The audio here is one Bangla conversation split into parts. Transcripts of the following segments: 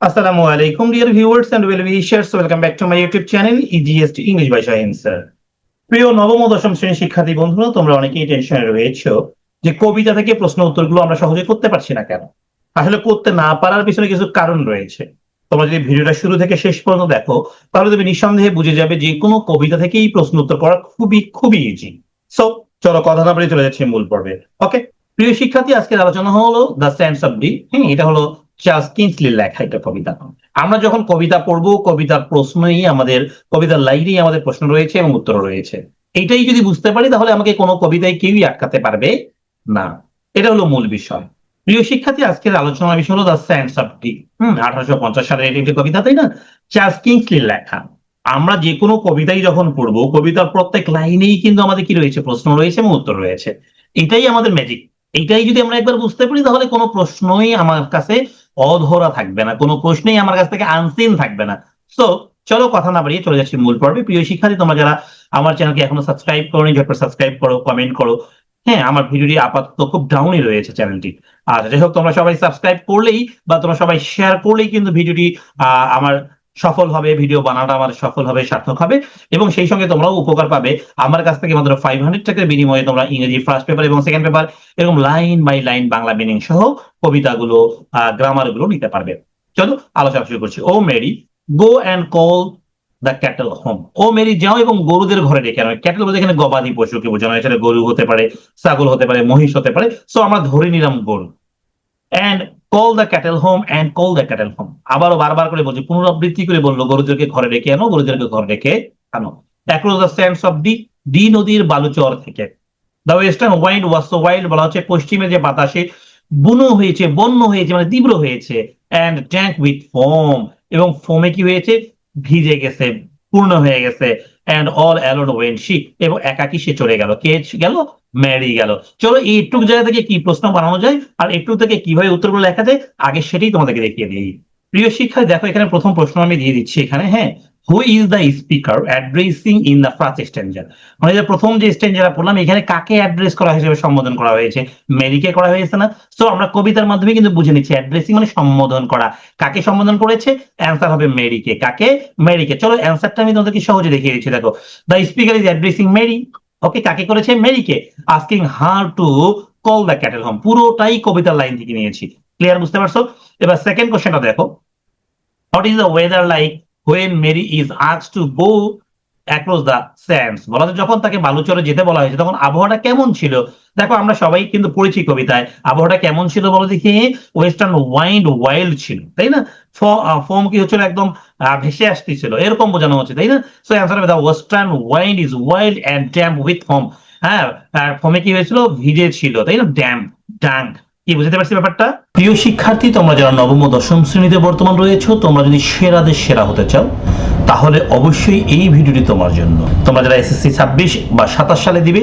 Alaikum, dear viewers and well wishers. Welcome back to my YouTube channel, EGS to English by Shaheen sir. প্রিয় নবম ও দশম শ্রেণির শিক্ষার্থী বন্ধুরা তোমরা অনেকেই টেনশনে রয়েছো যে কবিতা থেকে প্রশ্ন উত্তরগুলো আমরা সহজে করতে পারছি না কেন? আসলে করতে না পারার পিছনে কিছু কারণ রয়েছে। তোমরা যদি ভিডিওটা শুরু থেকে শেষ পর্যন্ত দেখো তাহলে তুমি নিঃসন্দেহে বুঝে যাবে যে কোনো কবিতা থেকেই প্রশ্ন উত্তর করা খুবই খুবই ইজি সো চলো কথা না বলে চলে যাচ্ছি মূল পর্বে। ওকে প্রিয় শিক্ষার্থী আজকের আলোচনা হলো দ্য স্ট্যান্ডস অফ ডি হ্যাঁ এটা হলো লেখা একটা কবিতা আমরা যখন কবিতা পড়ব, কবিতার প্রশ্নই আমাদের, কবিতার লাইনেই আমাদের প্রশ্ন রয়েছে এবং উত্তর রয়েছে। এইটাই যদি বুঝতে পারি, তাহলে আমাকে কোনো কবিতায় কেউই আটকাতে পারবে না। এটা হলো মূল বিষয়। প্রিয় শিক্ষার্থী, আজকের আলোচনার বিষয় হলো দ্য স্যান্ডস অফ ডি হম, আঠারোশো পঞ্চাশ সালের এটি একটি কবিতা, তাই না? চার্লস লেখা। আমরা যে কোনো কবিতাই যখন পড়ব, কবিতার প্রত্যেক লাইনেই কিন্তু আমাদের কি রয়েছে? প্রশ্ন রয়েছে এবং উত্তর রয়েছে। এটাই আমাদের ম্যাজিক এইটাই যদি আমরা একবার বুঝতে পারি, তাহলে কোনো প্রশ্নই আমার কাছে অধরা থাকবে না। কোনো প্রশ্নই আমার কাছ থেকে আনসিন থাকবে না। সো চলো কথা না বাড়িয়ে চলে যাচ্ছি মূল পর্বে। প্রিয় শিক্ষার্থী, তোমরা যারা আমার চ্যানেলকে এখনও সাবস্ক্রাইব করোনি, ঝটপট সাবস্ক্রাইব করো কমেন্ট করো। হ্যাঁ আমার ভিডিওটি আপাতত খুব ডাউনই রয়েছে চ্যানেলটি আর যাই হোক, তোমরা সবাই সাবস্ক্রাইব করলেই বা তোমরা সবাই শেয়ার করলেই কিন্তু ভিডিওটি আমার সফল হবে ভিডিও বানানোটা আমার সফল হবে সার্থক হবে এবং সেই সঙ্গে তোমরাও উপকার পাবে। আমার কাছ থেকে মাত্র ফাইভ হান্ড্রেড টাকার বিনিময়ে তোমরা ইংরেজি ফার্স্ট পেপার এবং সেকেন্ড পেপার এরকম line by line Bangla meaning সহ কবিতাগুলো গ্রামারগুলো নিতে পারবে। চলো, আলোচনা শুরু করছি। O Mary, go and call the cattle home O Mary, যাও এবং গরুদের ঘরে ডেকে আনো। ক্যাটেল বলতে এখানে গবাদি পশুকে বোঝানো সেটা গরু হতে পারে, ছাগল হতে পারে, মহিষ হতে পারে। সো আমরা ধরে নিলাম গরু। And call the cattle home and call the cattle home আবারও বারবার করে বলছে, পুনরাবৃত্তি করে বলল, গরুদেরকে ঘরে রেখে আনো, গরুদেরকে ঘরে রেখে আনো। Across the of Dee Dee নদীর বালুচর থেকে। The western wild was the wild বলা হচ্ছে পশ্চিমে যে বাতাসে বুনো হয়েছে, বন্য হয়েছে মানে তীব্র হয়েছে অ্যান্ড ট্যাঙ্ক উইথ ফোম এবং ফোমে কি হয়েছে? ভিজে গেছে, পূর্ণ হয়ে গেছে and all alone went she এবং একাকি সে চলে গেল, কে গেল? ম্যারি গেল। চলো এইটুক জায়গা থেকে কি প্রশ্ন বানানো যায়, আর একটু থেকে কীভাবে উত্তরগুলো লেখা যায়, আগে সেটাই তোমাদেরকে দেখিয়ে দিই। প্রিয় শিক্ষা দেখো এখানে প্রথম প্রশ্ন আমি দিয়ে দিচ্ছি এখানে হ্যাঁ? Who is the speaker addressing in the first stanza মানে যে প্রথম যে স্টেঞ্জার বললাম এখানে কাকে অ্যাড্রেস করা হিসেবে সম্বোধন করা হয়েছে? মেরিকে করা হয়েছে না? তো আমরা কবিতার মাধ্যমে কিন্তু বুঝে নিচ্ছি অ্যাড্রেসিং মানে সম্বোধন করা। কাকে সম্বোধন করেছে? অ্যান্সার হবে মেরিকে। কাকে? মেরিকে। চলো অ্যান্সারটা আমি তোমাদেরকে সহজে দেখিয়ে দিচ্ছি, দেখো। The speaker is addressing Mary okay কাকে করেছে? মেরিকে। Asking her to call the cattle home পুরোটাই কবিতার লাইন থেকে নিয়েছি। ক্লিয়ার বুঝতে পারছ? এবার সেকেন্ড কোশ্চেনটা দেখো। What is the weather like when Mary is আক্স to go across the sands বলা যায় যখন তাকে বালুচরে যেতে বলা হয়েছে, তখন আবহাওয়াটা কেমন ছিল? দেখো, আমরা সবাই কিন্তু পড়েছি কবিতায়, আবহাওয়াটা কেমন ছিল বলো দেখি। ওয়েস্টার্ন ওয়াইন্ড ওয়াইল্ড ছিল, তাই না? ফর্ম কি হচ্ছিল? একদম ভেসে আসতেছিল, এরকম বোঝানো হচ্ছে, তাই না? সো অ্যান্সার হবে the western wind is wild and dank with foam হ্যাঁ ফর্মে কি হয়েছিল? ভিজে ছিল, তাই না? ড্যাম ডাঙ্ক কি, বুঝতে পারছি ব্যাপারটা? প্রিয় শিক্ষার্থী, তোমরা যারা নবম দশম শ্রেণীতে বর্তমান রয়েছো, তোমরা যদি সেরাদের সেরা হতে চাও, তাহলে অবশ্যই এই ভিডিওটি তোমার জন্য। তোমরা যারা এসএসসি ছাব্বিশ বা সাতাশ সালে দিবে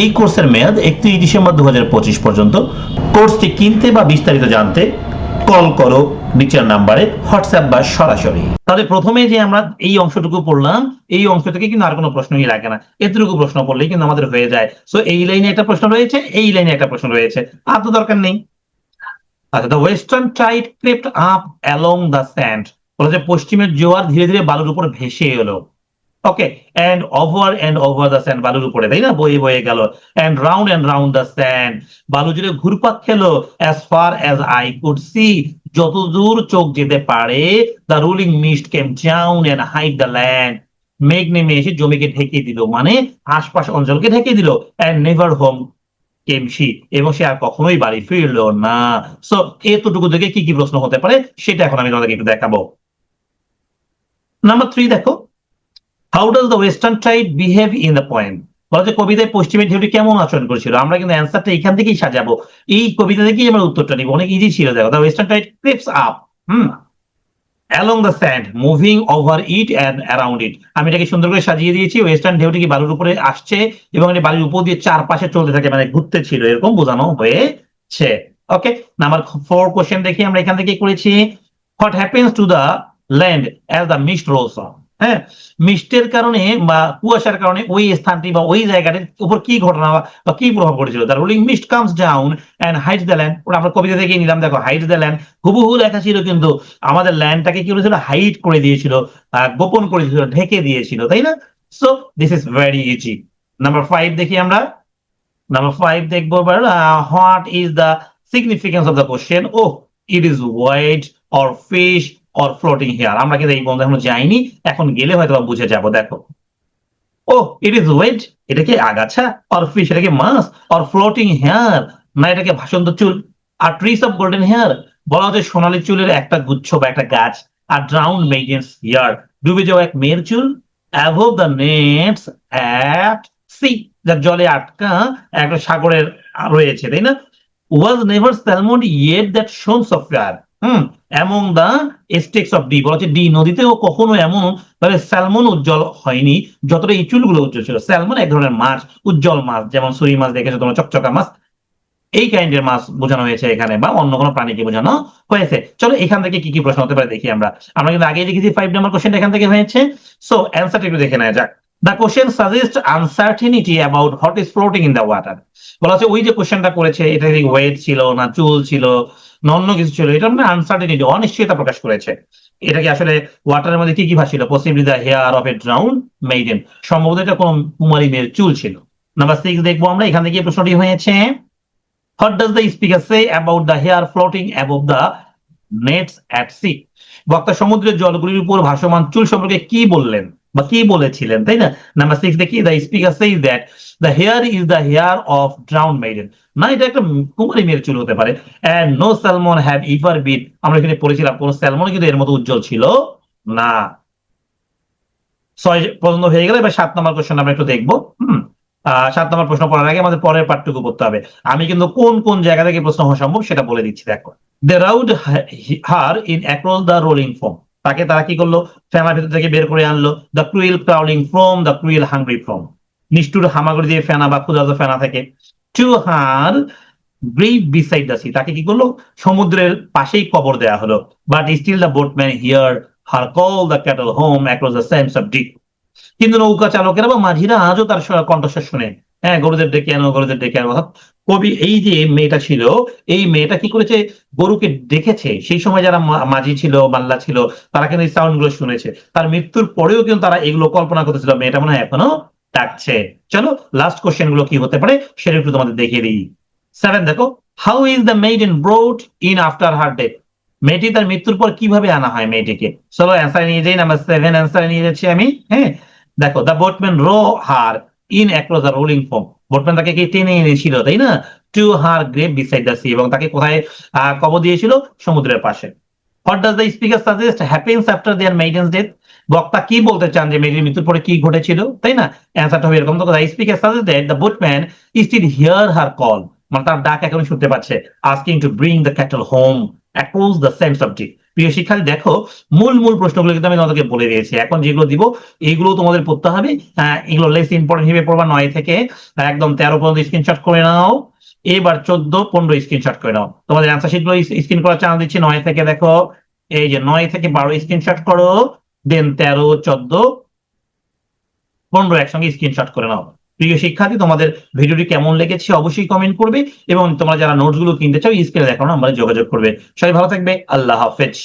এই কোর্সের মেয়াদ একত্রিশ ডিসেম্বর দুই হাজার পঁচিশ পর্যন্ত। কোর্সটি কিনতে বা বিস্তারিত জানতে কল করো নিচের নাম্বারে, হোয়াটসঅ্যাপ বা সরাসরি। তাহলে প্রথমে যে আমরা এই অংশটুকু পড়লাম, এই অংশ থেকে কিন্তু আর কোনো প্রশ্নই লাগে না। এতটুকু প্রশ্ন পড়লেই কিন্তু আমাদের হয়ে যায়। সো এই লাইনে একটা প্রশ্ন রয়েছে, এই লাইনে একটা প্রশ্ন রয়েছে। আর তো দরকার নেই। আচ্ছা the western tide crept up along the sand বলা যায় পশ্চিমের জোয়ার ধীরে ধীরে বালুর উপর ভেসে এলো। ওকে and over and over the sand বালুর উপরে, তাই না? বয়ে বয়ে গেল। And round and round the sand বালু জুড়ে ঘুরপাক খেলো। As far as I could see যত দূর চোখ যেতে পারে the rolling mist came down and hide the land মেঘ নেমে এসে জমিকে ঢেকে দিল। মানে আশপাশ অঞ্চলকে ঢেকে দিল। And never home came she এবং সে আর কখনোই বাড়ি ফিরলো না। সো এতটুকু থেকে কি কি প্রশ্ন হতে পারে, সেটা এখন আমি তোমাদেরকে একটু দেখাবো। নাম্বার থ্রি দেখো। How does the western tide behave in the poem বলা যে কবিতায় পশ্চিমের ঢেউটি কেমন আচরণ করেছিল? আমরা কিন্তু অ্যান্সারটা এখান থেকেই সাজাবো। এই কবিতা থেকেই আমরা উত্তরটা নিব। অনেক ইজি ছিল, দেখো। The western tide creeps up hmm? Along the sand moving over it and around it আমি এটাকে সুন্দর করে সাজিয়ে দিয়েছি। ওয়েস্টার্ন ঢেউটি কি বালুর উপরে আসছে এবং এটি বালুর উপর দিয়ে চারপাশে চলতে থাকে মানে ঘুরতে ছিল। এরকম বোঝানো হয়েছে। ওকে নাম্বার ফোর কোশ্চেন দেখি আমরা এখান থেকে করেছি। What happens to the land as the mist rolls হ্যাঁ? মিস্টের কারণে বা কুয়াশার কারণে ওই স্থানটি বা ওই জায়গাটির উপর কি ঘটনা বা কি প্রভাব পড়েছিল? The rolling mist comes down and hide the land ওটা আমরা কবিতা থেকে নিলাম। দেখো হাইট দ্য ল্যান্ড, হুবহু লেখা ছিল কিন্তু আমাদের ল্যান্ডটাকে কি করেছিল হাইট করে দিয়েছিল গোপন করে দিয়েছিল, ঢেকে দিয়েছিল, তাই না? So this is very easy number five দেখি আমরা। নাম্বার ফাইভ দেখব what is the significance of the question O it is white or fish or floating hair আমরা কিন্তু এই বন্ধ এখনও যাইনি, এখন গেলে হয়তো বুঝে যাব, দেখো। ও ইট ইজ ওয়েট এটা কি আগাছা অর ফিশ এটা কি মাছ অর ফ্লোটিং হেয়ার না এটাকে ভাসন্ত চুল, আর ট্রিস অফ গোল্ডেন হেয়ার বলা হচ্ছে সোনালী চুলের একটা গুচ্ছ বা একটা গাছ, আর ড্রাউন মেইডেন্স হেয়ার ডুবে যাওয়া এক মেয়ের চুল above the nets at sea যার জলে আটকা একটা সাগরের রয়েছে, তাই না? Was never salmon yet that shone of fair hmm among of Dee বলা হচ্ছে ডি নদীতেও কখনো এমন ভাবে স্যালমন উজ্জ্বল হয়নি, যতটা এই চুলগুলো উজ্জ্বল ছিল। স্যালমন এক ধরনের মাছ, উজ্জ্বল মাছ, যেমন মাছ দেখেছ তোমরা, চকচকা মাছ। এই কাইন্ডের মাছ বোঝানো হয়েছে এখানে, বা অন্য কোনো প্রাণীকে বোঝানো হয়েছে। চলো এখান থেকে কি কি প্রশ্ন হতে পারে দেখি আমরা। আমরা কিন্তু আগেই দেখেছি ফাইভ নাম্বার কোশ্চেন এখান থেকে হয়েছে। সো অ্যান্সারটা একটু দেখে নেওয়া যাক। The question suggest uncertainty about what is floating in the water বলা হচ্ছে, ওই যে কোশ্চেনটা করেছে, এটা ওয়েট ছিল না চুল ছিল? অন্য কিছু ছিল। এটা মানে আনসার্টিনিটি অনিশ্চয়তা প্রকাশ করেছে। এটা কি আসলে ওয়াটারের মধ্যে কি কি ভাসছিল। Possibly the hair of a drown maiden সম্ভবত এটা কোন কুমারী মেয়ের চুল ছিল। নাম্বার সিক্স দেখব আমরা, এখান থেকে প্রশ্নটি হয়েছে what does the speaker say about the hair floating above the nets at sea বক্তা সমুদ্রের জলগুলির উপর ভাসমান চুল সম্পর্কে কি বললেন? বা বলেছিলেন, তাই না? নাম্বার সিক্স দেখি দ্য স্পিকার সেই that the hair is the hair of drown না, এটা একটা কুমারী মেয়ের চুল হতে পারে। And no salmon have ever আমরা এখানে পড়েছিলাম, কোন স্যালমন কিন্তু এর মতো উজ্জ্বল ছিল না। ছয় পর্যন্ত হয়ে গেলে, এবার সাত নম্বর কোশ্চেন আমরা একটু দেখব। হুম সাত নম্বর প্রশ্ন পড়ার আগে আমাদের পরের পাঠটুকু পড়তে হবে। আমি কিন্তু কোন কোন জায়গা থেকে প্রশ্ন হওয়া সম্ভব সেটা বলে দিচ্ছি, দেখো। They rowed her in across the rolling foam তাকে তারা কি করল? ফ্যানার ভিতর থেকে বের করে আনলো। The cruel crawling from the cruel hungry from নিষ্ঠুর হামাগুড়ি দিয়ে ফেনা বা ক্ষুধার্ত ফেনা থেকে। To her grave beside the sea তাকে কি করল? সমুদ্রের পাশেই কবর দেয়া হলো। But still the boatman hear her call the cattle home across the of deep কিন্তু নৌকা চালকেরা বা মাঝিরা আজও তার কণ্ঠস্বর শুনে। হ্যাঁ গরুদের ডেকে আনো, গরুদের ডেকে আনো। কবি এই যে মেয়েটা ছিল, এই মেয়েটা কি করেছে? গরুকে দেখেছে। সেই সময় যারা মাঝি ছিল, মাল্লা ছিল, তারা কিন্তু এই সাউন্ডগুলো শুনেছে। তার মৃত্যুর পরেও কিন্তু তারা এগুলো কল্পনা করতেছিল। মেয়েটা মনে হয় এখনও ডাকছে। চলো লাস্ট কোশ্চেনগুলো কি হতে পারে সেটা একটু তোমাদের দেখিয়ে দিই। সেভেন দেখো। How is the maid in brought in after her death মেয়েটি তার মৃত্যুর পর কীভাবে আনা হয় মেয়েটিকে? চলো অ্যান্সার নিয়ে যাই। নাম্বার সেভেন অ্যান্সার নিয়ে যাচ্ছি আমি। হ্যাঁ? দেখো the boatman row her in across the rolling foam boatman তাকে টেনে এনেছিল, তাই না? To her grave beside the sea এবং তাকে কোথায় কবর দিয়েছিল? সমুদ্রের পাশে। What does the speaker suggest happens after their maiden's death বক্তা কি বলতে চান যে মেয়েটির মৃত্যুর পরে কি ঘটেছিল? তাই না? অ্যান্সারটা হবে এরকম। তো the speaker suggest that the boatman still hear her call মানে তার ডাক এখন শুনতে পাচ্ছে asking to bring the cattle home across the of Dee প্রিয় শিক্ষার্থী, দেখো, মূল মূল প্রশ্নগুলো কিন্তু আমি তোমাদেরকে বলে দিয়েছি। এখন যেগুলো দিব, এইগুলো তোমাদের পড়তে হবে। এগুলো লেস ইম্পর্টেন্ট হিসেবে পড়বা, নয় থেকে একদম তেরো পর্যন্ত স্ক্রিনশট করে নাও। এবার চোদ্দ, পনেরো স্ক্রিনশট করে নাও। তোমাদের অ্যান্সার শিটগুলো স্ক্রিন করার চান্স দিচ্ছি, নয় থেকে দেখো। এই যে নয় থেকে বারো স্ক্রিনশট করো দেন তেরো, চোদ্দ, পনেরো একসঙ্গে স্ক্রিনশট করে নাও। প্রিয় শিক্ষার্থী, তোমাদের ভিডিওটি কেমন লেগেছে অবশ্যই কমেন্ট করবে এবং তোমরা যারা নোটসগুলো কিনতে চাও স্ক্রিনে দেখানো নাম্বারে যোগাযোগ করবে। সবাই ভালো থাকবে, আল্লাহ হাফেজ।